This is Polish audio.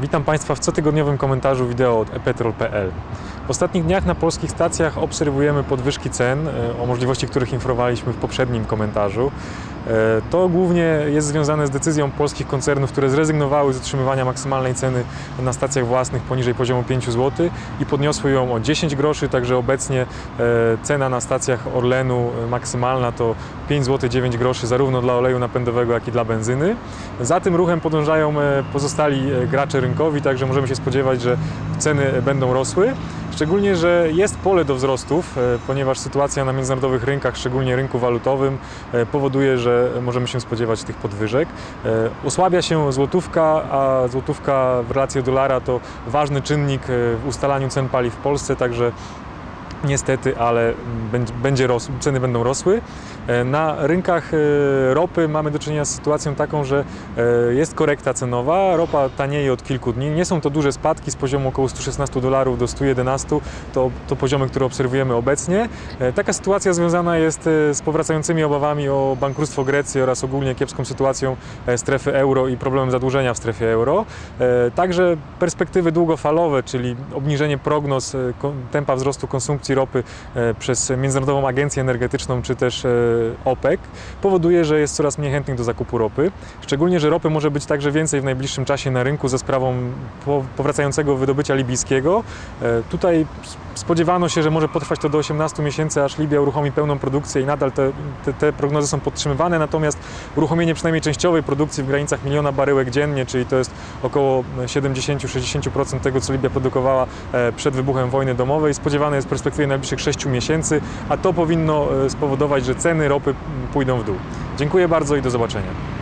Witam Państwa w cotygodniowym komentarzu wideo od epetrol.pl. W ostatnich dniach na polskich stacjach obserwujemy podwyżki cen, e, o możliwości których informowaliśmy w poprzednim komentarzu. E, To głównie jest związane z decyzją polskich koncernów, które zrezygnowały z utrzymywania maksymalnej ceny na stacjach własnych poniżej poziomu 5 zł i podniosły ją o 10 groszy, także obecnie e, cena na stacjach Orlenu maksymalna to 5 zł 9 groszy zarówno dla oleju napędowego, jak i dla benzyny. Za tym ruchem podążają pozostali gracze rynkowi, także możemy się spodziewać, że ceny będą rosły. Szczególnie, że jest pole do wzrostów, e, ponieważ sytuacja na międzynarodowych rynkach, szczególnie rynku walutowym, e, powoduje, że możemy się spodziewać tych podwyżek. E, Osłabia się złotówka, a złotówka w relacji do dolara to ważny czynnik w ustalaniu cen paliw w Polsce, także niestety, ale będzie- ceny będą rosły. E, Na rynkach e, ropy mamy do czynienia z sytuacją taką, że e, jest korekta cenowa, ropa tanieje od kilku dni. Nie są to duże spadki z poziomu około 116 dolarów do 111, to, to poziomy, które obserwujemy obecnie. Taka sytuacja związana jest z powracającymi obawami o bankructwo Grecji oraz ogólnie kiepską sytuacją strefy euro i problemem zadłużenia w strefie euro. Także perspektywy długofalowe, czyli obniżenie prognoz tempa wzrostu konsumpcji ropy e, przez Międzynarodową Agencję Energetyczną czy też e, OPEC powoduje, że jest coraz mniej chętnych do zakupu ropy. Szczególnie, że ropy może być także więcej w najbliższym czasie na rynku ze sprawą po- powracającego wydobycia libijskiego. E, Tutaj spodziewano się, że może potrwać to do 18 miesięcy, aż Libia uruchomi pełną produkcję i nadal te, te, te prognozy są podtrzymywane, natomiast uruchomienie przynajmniej częściowej produkcji w granicach miliona baryłek dziennie, czyli to jest około 70-60% tego, co Libia produkowała przed wybuchem wojny domowej, spodziewane jest w perspektywie najbliższych 6 miesięcy, a to powinno e, spowodować, że ceny ropy pójdą w dół. Dziękuję bardzo i do zobaczenia.